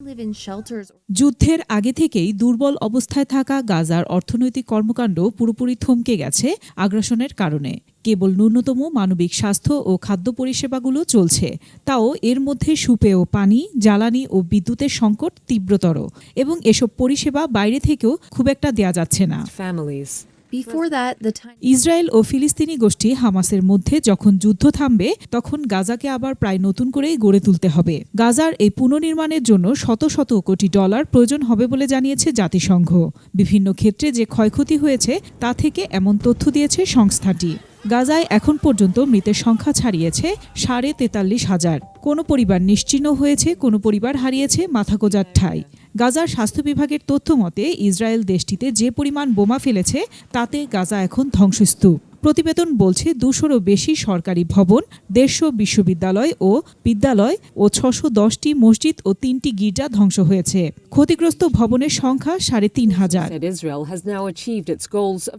live in shelters. যুদ্ধের আগে থেকেই দুর্বল অবস্থায় থাকা গাজার অর্থনৈতিক কর্মকাণ্ড পুরোপুরি থমকে গেছে আগ্রাসনের কারণে কেবল ন্যূনতম মানবিক স্বাস্থ্য ও খাদ্য পরিষেবাগুলো চলছে তাও এর মধ্যে সুপেয় পানি জ্বালানি ও বিদ্যুতের সংকট তীব্রতর এবং এসব পরিষেবা বাইরে থেকেও খুব একটা দেয়া যাচ্ছে না ইসরায়েল ও ফিলিস্তিনি গোষ্ঠী হামাসের মধ্যে যখন যুদ্ধ থামবে, তখন গাজাকে আবার প্রায় নতুন করেই গড়ে তুলতে হবে। গাজার এই পুনর্নির্মাণের জন্য শত শত কোটি ডলার প্রয়োজন হবে বলে জানিয়েছে জাতিসংঘ। বিভিন্ন ক্ষেত্রে যে ক্ষয়ক্ষতি হয়েছে, তা থেকে এমন তথ্য দিয়েছে সংস্থাটি। গাজায় এখন পর্যন্ত মৃতের সংখ্যা ছাড়িয়েছে সাড়ে তেতাল্লিশ হাজার। কোনো পরিবার নিশ্চিহ্ন হয়েছে, কোনো পরিবার হারিয়েছে মাথাগোজার ঠাঁই। গাজার স্বাস্থ্য বিভাগের তথ্য মতে ইসরায়েল দেশটিতে যে পরিমাণ বোমা ফেলেছে, তাতে গাজা এখন ধ্বংসস্তূপ। প্রতিবেদন বলছে দুশোরও বেশি সরকারি ভবন দেড়শো বিশ্ববিদ্যালয় ও বিদ্যালয় ও ছশো দশটি মসজিদ ও তিনটি গির্জা ধ্বংস হয়েছে। ক্ষতিগ্রস্ত ভবনের সংখ্যা সাড়ে তিন হাজার।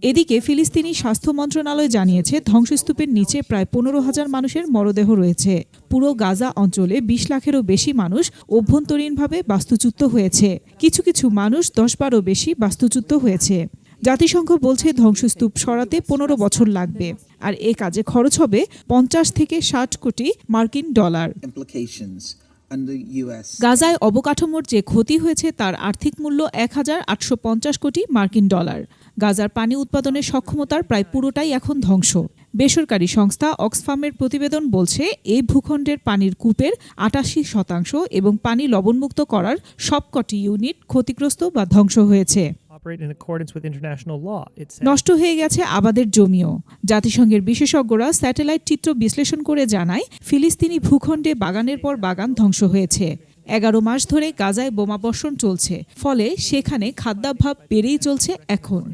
এদিকে ফিলিস্তিনি স্বাস্থ্য মন্ত্রণালয় জানিয়েছে ধ্বংসস্তূপের নিচে প্রায় পনেরো হাজার মানুষের মরদেহ রয়েছে। পুরো গাজা অঞ্চলে বিশ লাখেরও বেশি মানুষ অভ্যন্তরীণভাবে বাস্তুচ্যুত হয়েছে। কিছু কিছু মানুষ দশ বারও বেশি বাস্তুচ্যুত হয়েছে। জাতিসংঘ বলছে ধ্বংসস্তূপ সরাতে পনেরো বছর লাগবে। আর এ কাজে খরচ হবে পঞ্চাশ থেকে ষাট কোটি মার্কিন ডলার। গাজায় অবকাঠামোর যে ক্ষতি হয়েছে তার আর্থিক মূল্য এক হাজার আটশো পঞ্চাশ কোটি মার্কিন ডলার। গাজার পানি উৎপাদনের সক্ষমতার প্রায় পুরোটাই এখন ধ্বংস। বেসরকারি সংস্থা অক্সফামের প্রতিবেদন বলছে এই ভূখণ্ডের পানির কূপের আটাশি শতাংশ এবং পানি লবণমুক্ত করার সবকটি ইউনিট ক্ষতিগ্রস্ত বা ধ্বংস হয়েছে। নষ্ট হয়ে গেছে আবাদের জমিও। জাতিসংঘের বিশেষজ্ঞরা স্যাটেলাইট চিত্র বিশ্লেষণ করে জানায় ফিলিস্তিনি ভূখণ্ডে বাগানের পর বাগান ধ্বংস হয়েছে। এগারো মাস ধরে গাজায় বোমাবর্ষণ চলছে ফলে সেখানে খাদ্যাভাব বেড়েই চলছে এখন।